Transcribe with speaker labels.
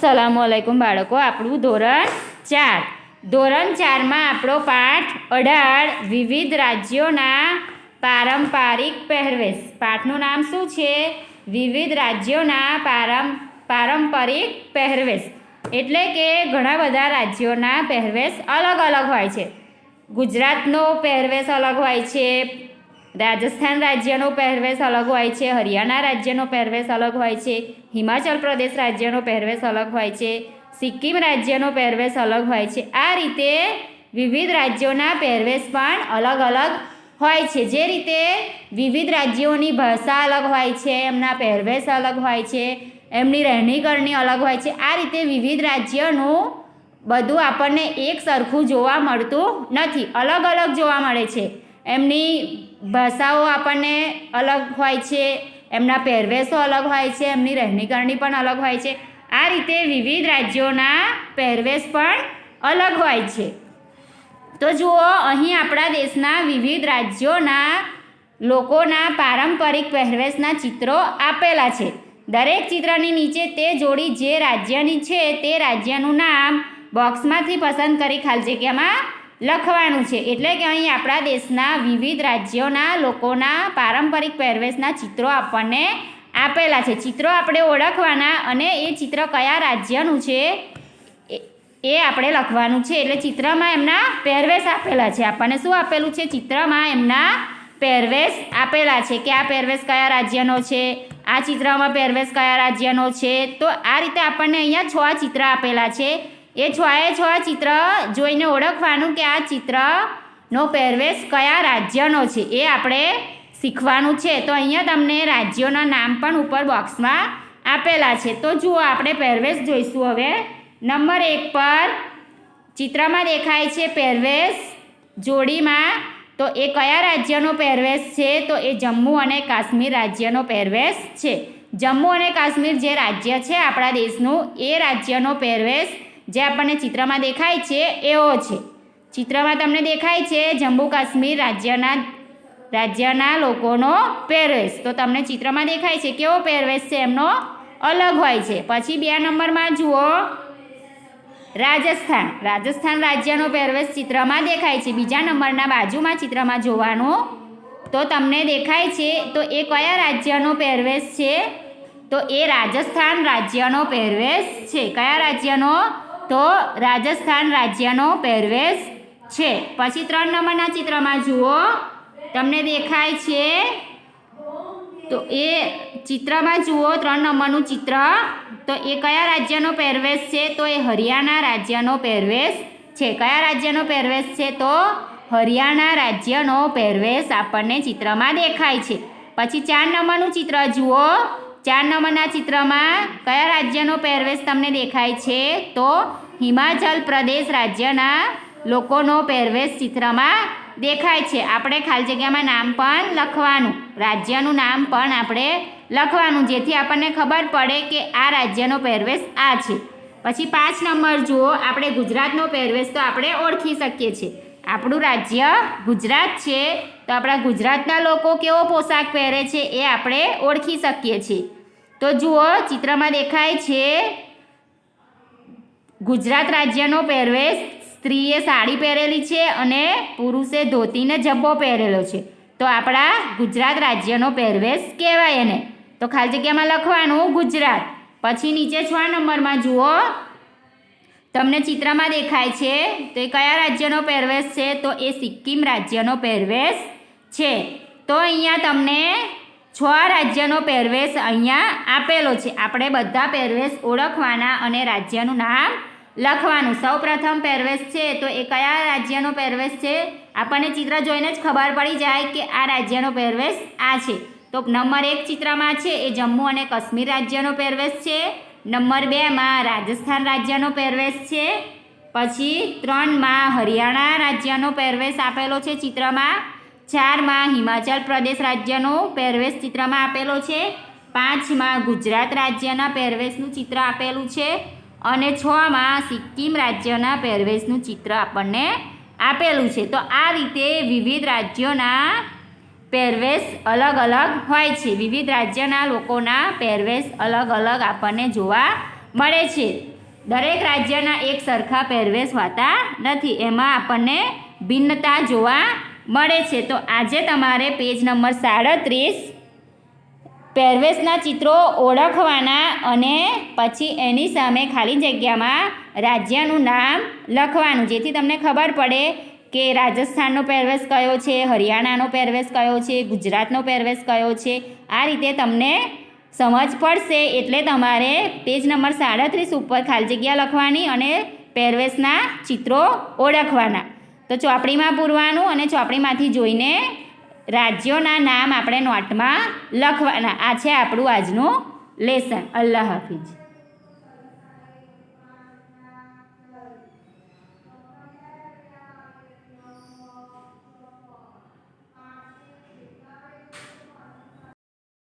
Speaker 1: સલામુઅલૈકુમ બાળકો, આપણું ધોરણ ચાર. ધોરણ ચારમાં આપણો પાઠ અઢાર. વિવિધ રાજ્યોના પારંપરિક પહેરવેશ. પાઠનું નામ શું છે? વિવિધ રાજ્યોના પારં, પારંપરિક પહેરવેશ. એટલે કે ઘણા બધા રાજ્યોના પહેરવેશ અલગ અલગ હોય છે. ગુજરાતનો પહેરવેશ અલગ હોય છે રાજસ્થાન રાજ્યનો પહેરવેશ અલગ હોય છે, હરિયાણા રાજ્યનો પહેરવેશ અલગ હોય છે, હિમાચલ પ્રદેશ રાજ્યનો પહેરવેશ અલગ હોય છે, સિક્કિમ રાજ્યનો પહેરવેશ અલગ હોય છે. આ રીતે વિવિધ રાજ્યોના પહેરવેશ પણ અલગ અલગ હોય છે. જે રીતે વિવિધ રાજ્યોની ભાષા અલગ હોય છે, એમના પહેરવેશ અલગ હોય છે, એમની રહેણી કરણી અલગ હોય છે. આ રીતે વિવિધ રાજ્યનું બધું આપણને એક સરખું જોવા મળતું નથી. અલગ અલગ જોવા મળે છે. એમની ભાષાઓ આપણને અલગ હોય છે, એમના પહેરવેશો અલગ હોય છે, એમની રહેણીકરણી પણ અલગ હોય છે. આ રીતે વિવિધ રાજ્યોના પહેરવેશ પણ અલગ હોય છે. તો જુઓ, અહીં આપણા દેશના વિવિધ રાજ્યોના લોકોના પારંપરિક પહેરવેશના ચિત્રો આપેલા છે. દરેક ચિત્રની નીચે તે જોડી જે રાજ્યની છે તે રાજ્યનું નામ બોક્સમાંથી પસંદ કરી ખાલી જગ્યામાં લખવાનું છે. એટલે કે અહીં આપણા દેશના વિવિધ રાજ્યોના લોકોના પારંપરિક પહેરવેશના ચિત્રો આપણને આપેલા છે. ચિત્રો આપણે ઓળખવાના અને એ ચિત્ર કયા રાજ્યનું છે એ- આપણે લખવાનું છે. એટલે ચિત્રમાં એમના પહેરવેશ આપેલા છે. આપણને શું આપેલું છે? ચિત્રમાં એમના પહેરવેશ આપેલા છે કે આ પહેરવેશ કયા રાજ્યનો છે? આ ચિત્રમાં પહેરવેશ કયા રાજ્યનો છે? તો આ રીતે આપણને અહીંયા છ ચિત્ર આપેલા છે. એ છ એ છ ચિત્ર જોઈને ઓળખવાનું કે આ ચિત્રનો પહેરવેશ કયા રાજ્યનો છે એ આપણે શીખવાનું છે. તો અહીંયા તમને રાજ્યોના નામ પણ ઉપર બોક્સમાં આપેલા છે. તો જુઓ આપણે પહેરવેશ જોઈશું હવે. નંબર એક પર ચિત્રમાં દેખાય છે પહેરવેશ જોડીમાં. તો એ કયા રાજ્યનો પહેરવેશ છે? તો એ જમ્મુ અને કાશ્મીર રાજ્યનો પહેરવેશ છે. જમ્મુ અને કાશ્મીર જે રાજ્ય છે આપણા દેશનું એ રાજ્યનો પહેરવેશ જે આપણને ચિત્રમાં દેખાય છે, એવો છે. ચિત્રમાં તમને દેખાય છે જમ્મુ કાશ્મીર રાજ્યના રાજ્યના લોકોનો પહેરવેશ. તો તમને ચિત્રમાં દેખાય છે કેવો પહેરવેશ છે, એમનો અલગ હોય છે. પછી બે નંબરમાં જુઓ. રાજસ્થાન. રાજસ્થાન રાજ્યનો પહેરવેશ ચિત્રમાં દેખાય છે. બીજા નંબરના બાજુમાં ચિત્રમાં જોવાનું તો તમને દેખાય છે. તો એ કયા રાજ્યનો પહેરવેશ છે? તો એ રાજસ્થાન રાજ્યનો પહેરવેશ છે. કયા રાજ્યનો તો રાજસ્થાન રાજ્યનો પહેરવેશ છે. પછી ત્રણ નંબરના ચિત્રમાં જુઓ. તમને દેખાય છે. તો એ ચિત્રમાં જુઓ, ત્રણ નંબરનું ચિત્ર. તો એ કયા રાજ્યનો પહેરવેશ છે? તો એ હરિયાણા રાજ્યનો પહેરવેશ છે. કયા રાજ્યનો પહેરવેશ છે? તો હરિયાણા રાજ્યનો પહેરવેશ આપણને ચિત્રમાં દેખાય છે. પછી ચાર નંબરનું ચિત્ર જુઓ. ચાર નંબરના ચિત્રમાં કયા રાજ્યનો પહેરવેશ તમને દેખાય છે? તો હિમાચલ પ્રદેશ રાજ્યના લોકોનો પહેરવેશ ચિત્રમાં દેખાય છે. આપણે ખાલી જગ્યામાં નામ પણ લખવાનું, રાજ્યનું નામ પણ આપણે લખવાનું, જેથી આપણને ખબર પડે કે આ રાજ્યનો પહેરવેશ આ છે. પછી પાંચ નંબર જુઓ, આપણે ગુજરાતનો પહેરવેશ તો આપણે ઓળખી શકીએ છીએ. આપણું રાજ્ય ગુજરાત છે. તો આપણા ગુજરાતના લોકો કેવો પોશાક પહેરે છે એ આપણે ઓળખી શકીએ છીએ. તો જુઓ, ચિત્રમાં દેખાય છે ગુજરાત રાજ્યનો પહેરવેશ. સ્ત્રીએ સાડી પહેરેલી છે અને પુરુષે ધોતીને જબ્બો પહેરેલો છે. તો આપણા ગુજરાત રાજ્યનો પહેરવેશ કહેવાય એને. તો ખાલી જગ્યામાં લખવાનું, ગુજરાત. પછી નીચે છ નંબરમાં જુઓ. તમને ચિત્રમાં દેખાય છે, તો એ કયા રાજ્યનો પહેરવેશ છે? તો એ સિક્કિમ રાજ્યનો પહેરવેશ છે. તો અહીંયા તમને છ રાજ્યનો પહેરવેશ અહીંયા આપેલો છે. આપણે બધા પહેરવેશ ઓળખવાના અને રાજ્યનું નામ લખવાનું. સૌ પ્રથમ પહેરવેશ છે તો એ કયા રાજ્યનો પહેરવેશ છે? આપણને ચિત્ર જોઈને જ ખબર પડી જાય કે આ રાજ્યનો પહેરવેશ આ છે. તો નંબર એક ચિત્રમાં છે એ જમ્મુ અને કાશ્મીર રાજ્યનો પહેરવેશ છે. નંબર બેમાં રાજસ્થાન રાજ્યનો પહેરવેશ છે. પછી ત્રણમાં હરિયાણા રાજ્યનો પહેરવેશ આપેલો છે ચિત્રમાં. ચારમાં હિમાચલ પ્રદેશ રાજ્યનો પહેરવેશ ચિત્રમાં આપેલો છે. પાંચમાં ગુજરાત રાજ્યના પહેરવેશનું ચિત્ર આપેલું છે અને છમાં સિક્કિમ રાજ્યના પહેરવેશનું ચિત્ર આપણને આપેલું છે. તો આ રીતે વિવિધ રાજ્યોના પહેરવેશ અલગ અલગ હોય છે. વિવિધ રાજ્યના લોકોના પહેરવેશ અલગ અલગ આપણને જોવા મળે છે. દરેક રાજ્યના એક સરખા પહેરવેશ હોતા નથી. એમાં આપણને ભિન્નતા જોવા મળે છે. તો આજે તમારે પેજ નંબર સાડત્રીસ પહેરવેશના ચિત્રો ઓળખવાના અને પછી એની સામે ખાલી જગ્યામાં રાજ્યનું નામ લખવાનું. જેથી તમને ખબર પડે કે રાજસ્થાનનો પહેરવેશ કયો છે, હરિયાણાનો પહેરવેશ કયો છે, ગુજરાતનો પહેરવેશ કયો છે. આ રીતે તમને સમજ પડશે. એટલે તમારે પેજ નંબર સાડત્રીસ ઉપર ખાલી જગ્યા લખવાની અને પહેરવેશના ચિત્રો ઓળખવાના. તો ચોપડીમાં પૂરવાનું અને ચોપડીમાંથી જોઈને રાજ્યોના નામ આપણે નોટમાં લખવાના. આ છે આપણું આજનું લેસન. અલ્લાહ હાફિઝ.